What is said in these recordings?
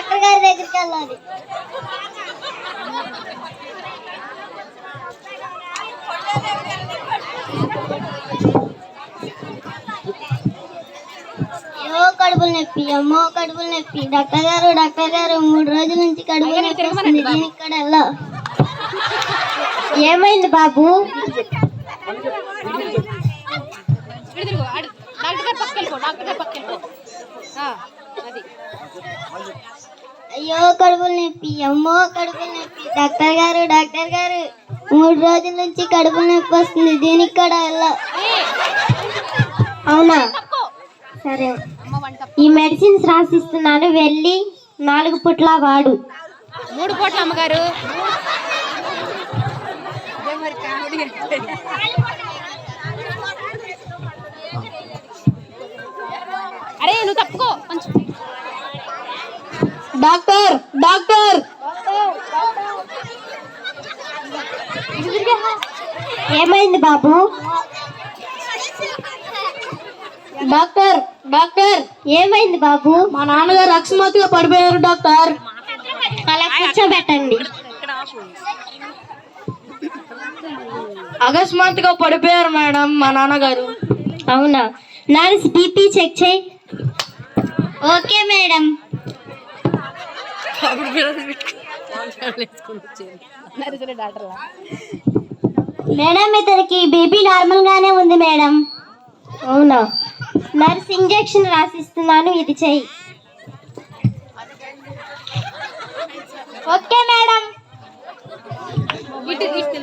Doctor గారి దగ్గరికి వెళ్ళాలి. కడుపులు నొప్పి అమ్మో కడుపులు నొప్పి. డాక్టర్ గారు డాక్టర్ గారు మూడు రోజుల నుంచి కడుపు నొప్పి వస్తుంది. దీనికి కూడా వెళ్ళా. ఏమైంది బాబు? డాక్టర్ గారు పక్కకి వెళ్ళిపో డాక్టర్ గారు పక్కకి వెళ్ళిపో ఆ, అది. అయ్యో కడుపులు నొప్పి అమ్మో కడుపులు నొప్పి. డాక్టర్ గారు డాక్టర్ గారు మూడు రోజుల నుంచి కడుపులు నొప్పి వస్తుంది దీనికి కూడా వెళ్ళా. అవునా? సరే. ఈ మెడిసిన్స్ రాసిస్తున్నాను వెళ్ళి నాలుగు పుట్ల వాడు. మూడు పూట్ల అమ్మగారు. అరే నువ్వు తప్పుకో. కొంచెం. Doctor doctor. ఏమైంది బాబు? Doctor doctor. ఏమైంది బాబు? మా నాన్నగారు అకస్మాత్తుగా పడిపోయారు డాక్టర్. అలా కూర్చోబెట్టండి. అకస్మాత్తుగా పడిపోయారు మేడం మా నాన్నగారు. అవునా? నర్స్ బీపీ చెక్ చేయి. Okay madam. డాక్టర్ మేడం ఇతనికి బీపీ నార్మల్ గానే ఉంది మేడం. అవునా? నర్స్ ఇంజెక్షన్ రాసిస్తున్నాను ఇది చెయ్యి. Okay madam. ఇటు ఇటు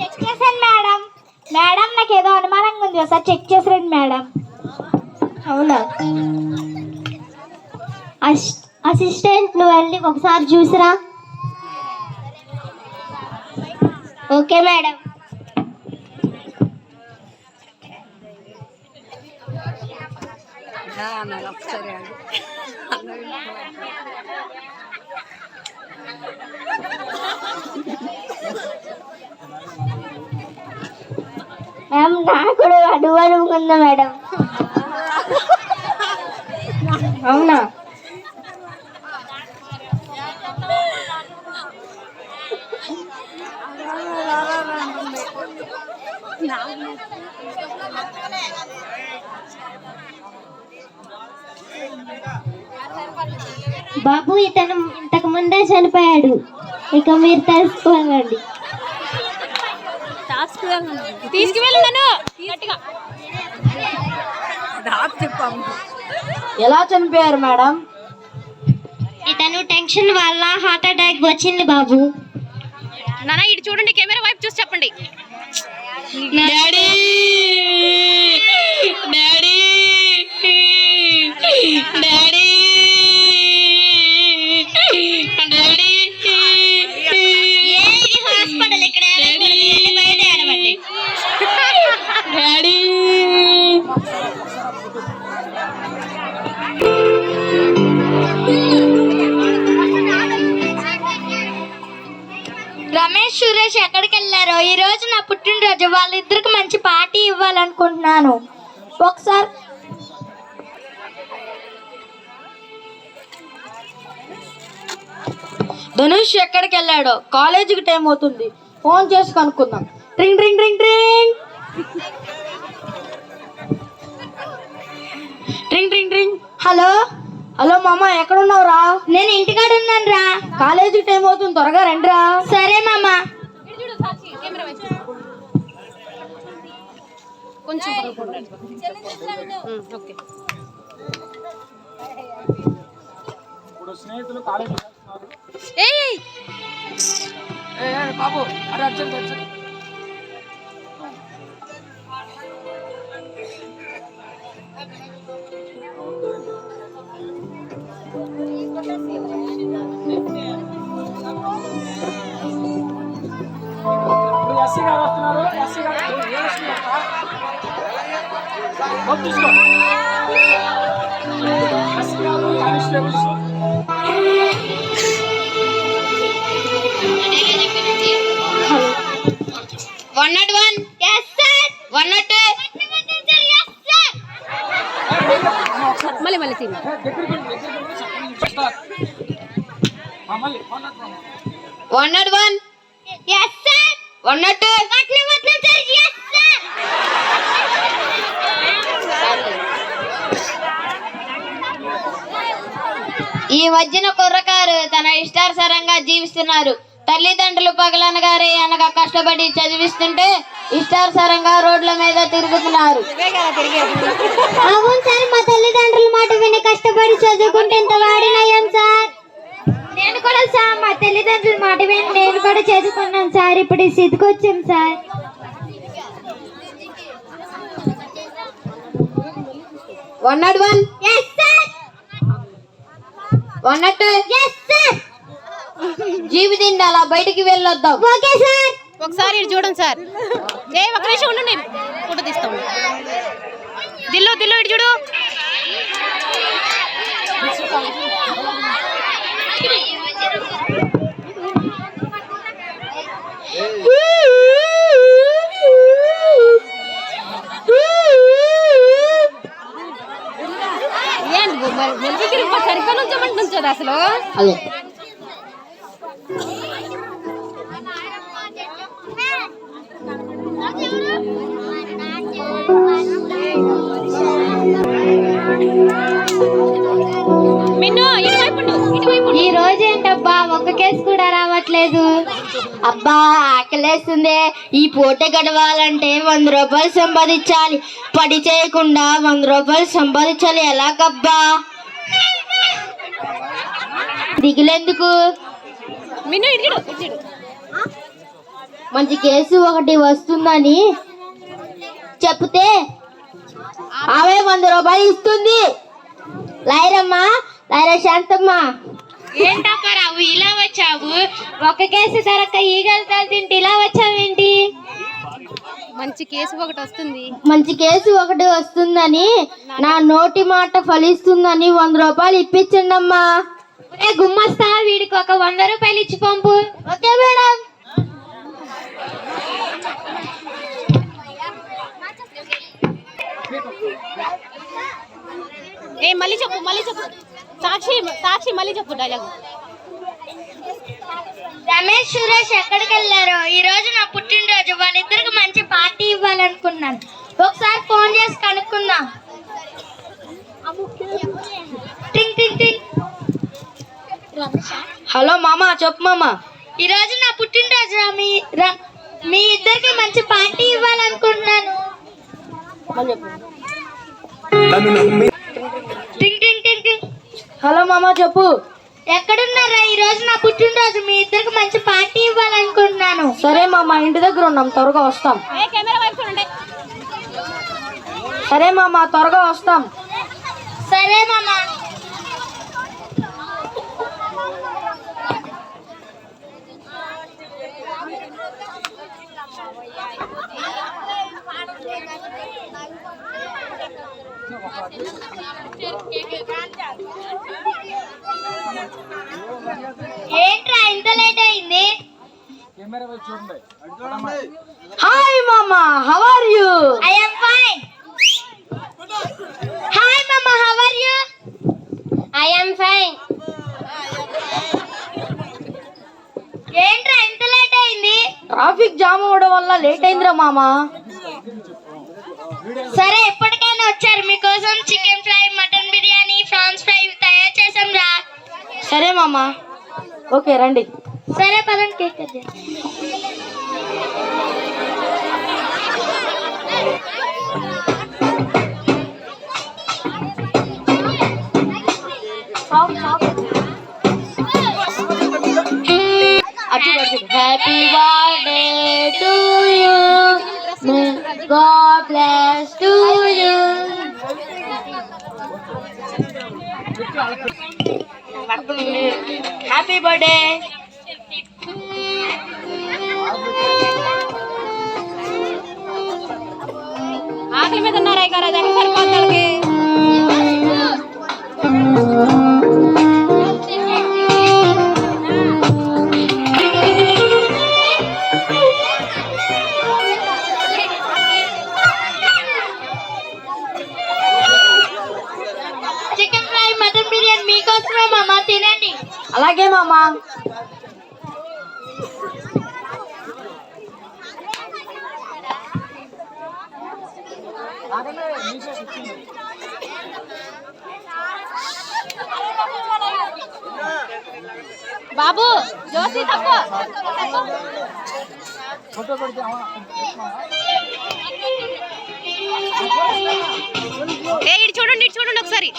చెక్ చేశాను మేడం. మేడం నాకు ఏదో అనుమానంగా ఉంది ఒకసారి చెక్ చేసారండి మేడం. అవునా? అస్- అసిస్టెంట్ నువ్వు వెళ్ళి ఒకసారి చూసిరా. Okay madam. సరే మేడం నాకు కూడా అడుగు ఉందా మేడం. అవునా? బాబు ఇతను ఇంతకు ముందే చనిపోయాడు. ఇక మీరు తెలుసుకోవాలండి. ఎలా చనిపోయారు మేడం? ఇతను టెన్షన్ వల్ల హార్ట్ అటాక్ వచ్చింది బాబు. నాన్న ఇటు చూడండి కెమెరా వైపు చూసి చెప్పండి. డాడీ! డాడీ! డాడీ! ఈ రోజు నా పుట్టినరోజు. వాళ్ళిద్దరికి మంచి పార్టీ ఇవ్వాలనుకుంటున్నాను. ఒకసారి ధనుష్ ఎక్కడికి వెళ్ళాడో? కాలేజీకి టైం అవుతుంది. ఫోన్ చేసి కనుక్కుందాం. ట్రింగ్ ట్రింగ్ ట్రింగ్ ట్రింగ్ ట్రింగ్ ట్రింగ్ ట్రింగ్ హలో? హలో మామ ఎక్కడున్నావురా? నేను ఇంటికాడ ఉన్నాను రా కాలేజీకి టైం అవుతుంది. త్వరగా రండిరా. సరే మామ ఇటు చూడు సాక్షి కెమెరా వైపు కొంచెం ఉమ్, ఓకే. ఇప్పుడు స్నేహితులు కాలేజీ ఏయ్ బాబు అరే అర్జెంట్ అర్జెంట్ ఇప్పుడు తీసుకో one nought one yes sir one nought మళ్ళీ మళ్ళీ తిని మళ్ళీ ఫోన్ చేస్తాను. One nought one yes sir one nought two వట్నం వట్నం సార్ ఎస్ సార్ ఈ మధ్యన కుర్రకారు తన ఇష్టానుసారంగా జీవిస్తున్నారు. తల్లిదండ్రులు పగలనగారే అనగా కష్టపడి చదివిస్తుంటే ఇష్టానుసారంగా రోడ్ల మీద తిరుగుతున్నారు. అవును సార్ మా తల్లిదండ్రుల మాట విని కష్టపడి చదువుకుంటే ఎంత వాడినయ్యాం సార్? నేను కూడా సార్ మా తల్లిదండ్రుల మాట విని నేను కూడా చదువుకున్నాను సార్ ఇప్పుడు ఈ స్థితికి వచ్చాం sir. One nought one yes sir one nought two yes sir జీవితండి అలా బయటికి వెళ్ళొద్దాం. ఓకే సార్ ఒకసారి ఇటు చూడండి సార్ ఏ ఒక నిమిషం ఉండండి ఫోటో తీస్తాం దిల్లు దిల్లు ఇటు చూడు. ఏంటి సరిగ్గా అసలు. అదే. ఈ రోజు ఏంటబ్బా? ఒక్క కేసు కూడా రావట్లేదు. అబ్బా ఆకలేస్తుంది. ఈ పూట గడవాలంటే వంద రూపాయలు సంపాదించాలి. పడి చేయకుండా వంద రూపాయలు సంపాదించాలి. ఎలాగబ్బా? దిగులేందుకు. మంచి కేసు ఒకటి వస్తుందని చెప్తే ఆమె వంద రూపాయలు ఇస్తుంది. లైరమ్మా లైర శాంతమ్మ. రావు ఇలా వచ్చావు? ఒక కేసు దొరక్క ఈగలు తింటే ఇలా వచ్చావేంటి? మంచి కేసు ఒకటి వస్తుంది. మంచి కేసు ఒకటి వస్తుందని నా నోటి మాట ఫలిస్తుందని వంద రూపాయలు ఇప్పించండి అమ్మా ఏ గుమ్మస్తా వీడికి ఒక వంద రూపాయలు ఇచ్చి పంపు. Okay madam. ఏ మళ్ళీ చెప్పు మళ్ళీ చెప్పు. సాక్షి సాక్షి మళ్ళీ చెప్పు డైలాగ్ రమేష్ సురేష్ ఎక్కడికి వెళ్ళారు? ఈ రోజు నా పుట్టినరోజు. వాళ్ళిద్దరికి మంచి పార్టీ ఇవ్వాలనుకున్నాను. ఒకసారి ఫోన్ చేసి కనుక్కుందాం. హలో మామ చెప్పు మామ. ఈ రోజు నా పుట్టినరోజు మీ రా- మీ ఇద్దరికి మంచి పార్టీ ఇవ్వాలనుకుంటున్నాను. టింగ్ టింగ్ టింగ్ టింగ్. హలో మామ చెప్పు. ఎక్కడున్నారా? ఈ రోజు నా పుట్టినరోజు మీ ఇద్దరికి మంచి పార్టీ ఇవ్వాలనుకుంటున్నాను. సరే మామ ఇంటి దగ్గర ఉన్నాం త్వరగా వస్తాం. ఏ కెమెరా వైపు చూడండి. సరే మామ త్వరగా వస్తాం. సరే మామ ఏంట్రా ఇంత లేట్ అయింది కెమెరా వైపు చూడండి హాయ్ మామ how are you I am fine. Hi మామ how are you I am fine. ఏంట్రా ఇంత లేట్ అయింది అవ్వడం వల్ల లేట్ అయిందిరా మామ. సరే ఎప్పటికైనా వచ్చారు. మీకోసం chicken fry mutton biryani prawns fry తయారు చేసాం రా. సరే మామ. ఓకే రండి. సరే పదండి కేక్ కట్ చేద్దాం. అటు happy birthday to you God bless to you happy birthday ఆకలి మీద ఉన్నారా గారు అది ఎక్కడ బాబు జోసి తక్కువ ఫోటో కొడితే అమ్మ. ఏ ఇటు చూడండి ఇటు చూడండి ఒకసారి.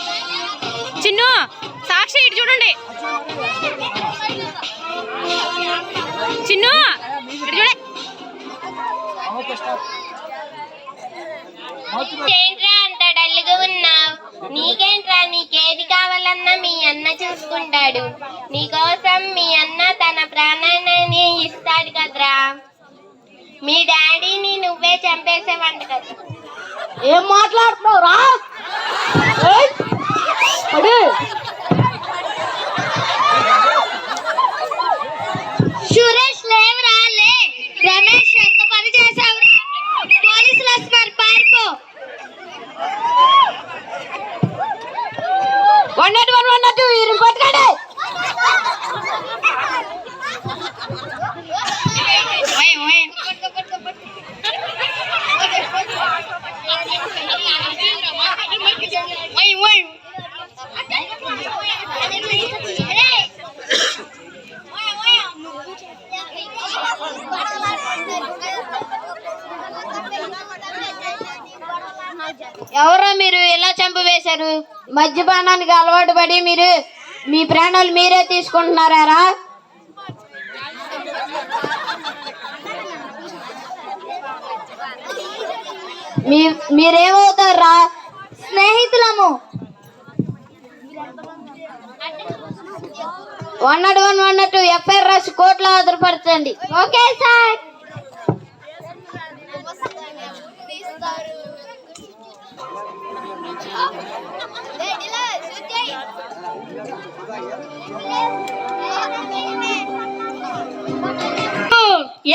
చిన్ను సాక్షి ఇటు చూడండి. చిన్ను ఇటు చూడే. ఏంట్రా అంత డల్గా ఉన్నావు? నీకేంట్రా? నీకేది కావాలన్నా మీ అన్న చూసుకుంటాడు. నీకోసం మీ అన్న తన ప్రాణాన్ని ఇస్తాడు కదరా. మీ డాడీని నువ్వే చంపేసేవంట కదా. ఏం మాట్లాడుతున్నావు? రా సురేష్ లేవురా లే రమేష్ ఎంత పని చేసావురా పోలీసులు వస్తున్నారు పారిపో one nought one one nought two వీరిని పట్టుకోండి ఓయ్, ఓయ్. ఎలా వేశారు. మద్యపానానికి అలవాటు పడి మీరు మీ ప్రాణాలు మీరే తీసుకుంటున్నారా మీ మీరేమవుతారా? స్నేహితులము. One nought one one nought FIR రాసి కోర్టులో ఆధారపరచండి ఓకే సార్.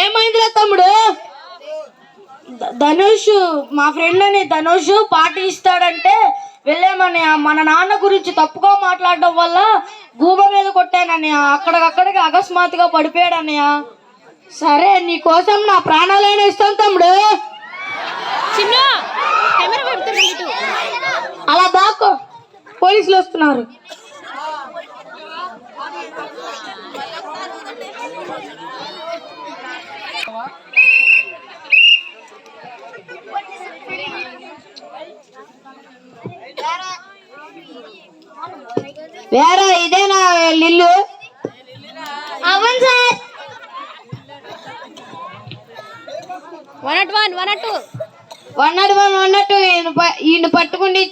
ఏమైందిరా తమ్ముడు? ధనుష్ మా ఫ్రెండ్ అని ధనుష్ పార్టీ ఇస్తాడంటే వెళ్ళామని మన నాన్న గురించి తప్పుగా మాట్లాడడం వల్ల గూబ మీద కొట్టానని అక్కడికక్కడికి అకస్మాత్తుగా పడిపోయాడన్నయ్య. సరే నీ కోసం నా ప్రాణాలైనా ఇస్తాను తమ్ముడు. చిన్న అలా దాక్కో పోలీసులు వస్తున్నారు. వేరే ఇదేనా లిల్లు? అవును sir. One nought one one nought two. One nought one one nought ఈయన పట్టుకుని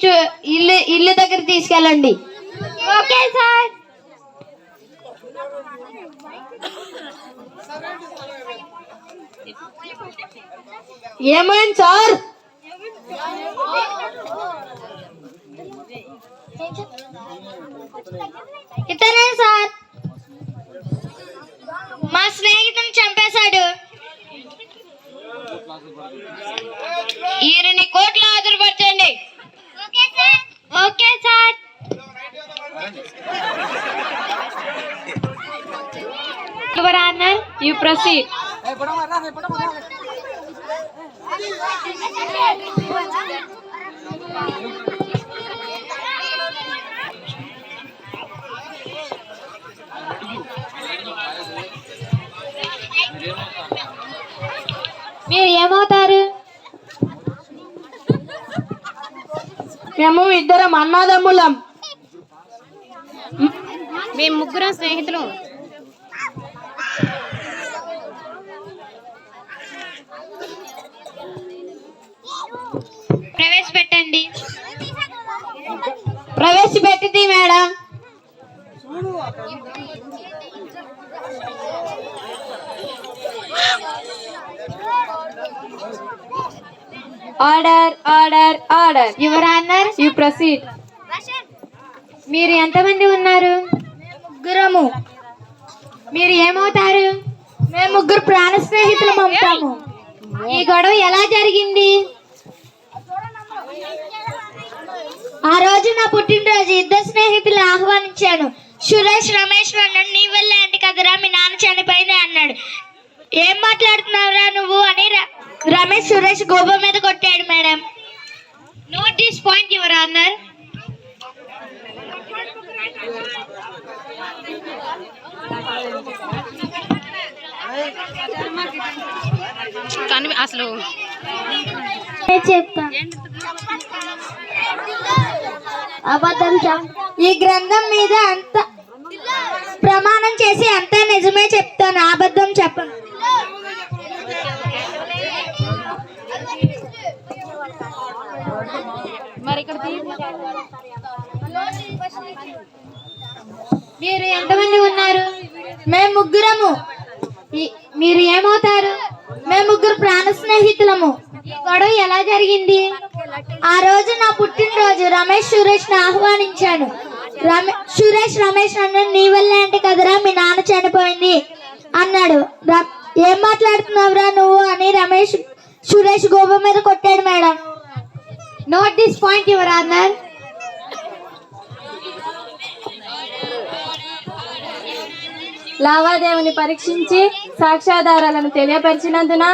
ఇల్లు ఇల్లు దగ్గర తీసుకెళ్ళండి. Okay sir. ఏమైంది సార్? ఇతనే సార్. మా స్నేహితుని చంపేశాడు. ఈయనని కోర్టులో హాజరుపరచండి okay sir. Your honour you proceed. ఏ పడమ రా రే పడమ రా మీరు ఏమవుతారు? మేము ఇద్దరం అన్నాదమ్ములం. మేము ముగ్గురం స్నేహితులు. ప్రవేశపెట్టి order order order. Your honour? You proceed. మీరు ఎంతమంది ఉన్నారు? ముగ్గురము. మీరు ఏమవుతారు? మేము ముగ్గురు ప్రాణ స్నేహితులం అవుతాము ఈ గొడవ ఎలా జరిగింది? ఆ రోజు నా పుట్టినరోజు ఇద్దరు స్నేహితులు ఆహ్వానించాను. సురేష్ రమేష్ నన్ను నీ వల్లే అంటే కదరా మీ నాన్న చనిపోయింది అన్నాడు. ఏం మాట్లాడుతున్నావురా నువ్వు అని రమేష్ సురేష్ గోబ మీద కొట్టాడు madam. Note this point your honour కానీ అసలు చెప్తా? అబద్ధం ఈ గ్రంథం మీద అంత ప్రమాణం చేసి అంతా నిజమే చెప్తాను. అబద్ధం చెప్పను. మరి ఇక్కడ మీరు ఎంతమంది ఉన్నారు? మేము ముగ్గురము. మీరు ఏమవుతారు? మేము ముగ్గురు ప్రాణ స్నేహితులము. ఈ గొడవ ఎలా జరిగింది? ఆ రోజు నా పుట్టినరోజు రమేష్ సురేష్ని ఆహ్వానించాను సురేష్ రమేష్ నన్ను నీ వల్లే అంటే కదరా మీ నాన్న చనిపోయింది అన్నాడు. ర- ఏం మాట్లాడుతున్నావురా నువ్వు అని రమేష్ సురేష్ గోబ మీద కొట్టాడు madam. Note this point your honour లావాదేవీని పరీక్షించి సాక్ష్యాధారాలను తెలియపరిచినందున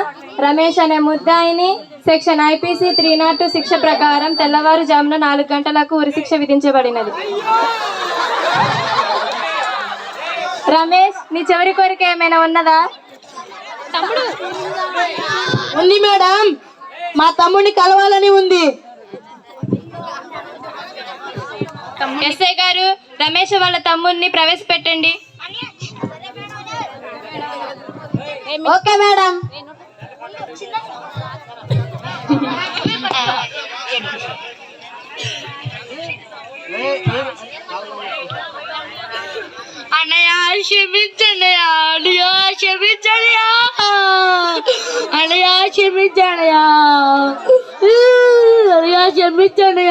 రమేష్ అనే ముద్దాయిని సెక్షన్ ఐపీసీ త్రీ నాట్ శిక్ష ప్రకారం తెల్లవారుజామున నాలుగు గంటలకు ఉరిశిక్ష విధించబడినది. రమేష్ నీ చివరి కోరిక ఏమైనా ఉన్నదా? తమ్ముడు. ఉంది మేడం. మా తమ్ముడిని కలవాలని ఉంది. ఎస్ఐ గారు రమేష్ వాళ్ళ తమ్ముడిని ప్రవేశపెట్టండి. Okay madam. అన్నయ్య క్షమించండి అన్నయ్య క్షమించండి అన్నయ్య. క్షమించండి అన్నయ్య. క్షమించండి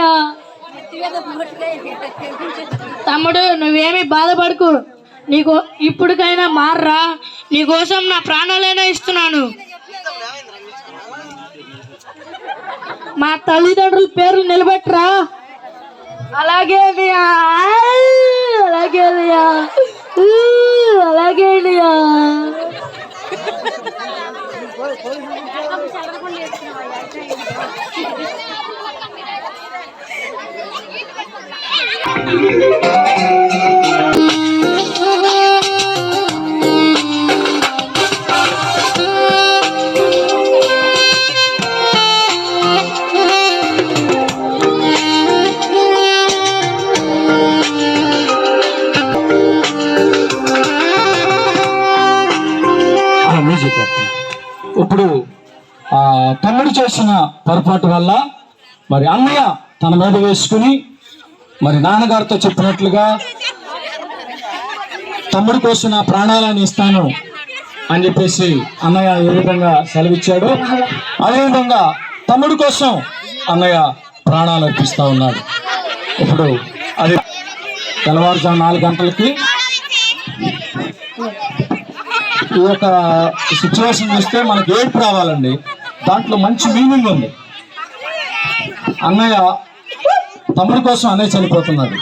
తమ్ముడు నువ్వేమి బాధపడకు. నీకు ఇప్పటికైనా మార్రా. నీకోసం నా ప్రాణాలైనా ఇస్తున్నాను. మా తల్లిదండ్రుల పేర్లు నిలబెట్టరా. అలాగే అన్నయ్య. అలాగే అన్నయ్య. అలాగే అన్నయ్య. ఆ, మ్యూజిక్ పెట్టు. ఇప్పుడు ఆ తమ్ముడు చేసిన పొరపాటు వల్ల మరి అన్నయ్య తన మీద వేసుకుని మరి నాన్నగారితో చెప్పినట్లుగా తమ్ముడి కోసం నా ప్రాణాలను ఇస్తాను అని చెప్పేసి అన్నయ్య ఏ విధంగా సెలవిచ్చాడు అదేవిధంగా తమ్ముడి కోసం అన్నయ్య ప్రాణాలు అర్పిస్తా ఉన్నాడు. ఇప్పుడు అది తెల్లవారుజాము నాలుగు గంటలకి ఈ యొక్క సిచ్యువేషన్ చూస్తే మనకు ఏడుపు రావాలండి. దాంట్లో మంచి మీనింగ్ ఉంది. అన్నయ్య తమ్ముడి కోసం అన్నయ్య చనిపోతున్నాడు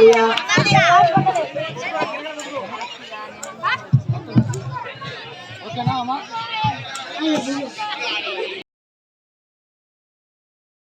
Yeah.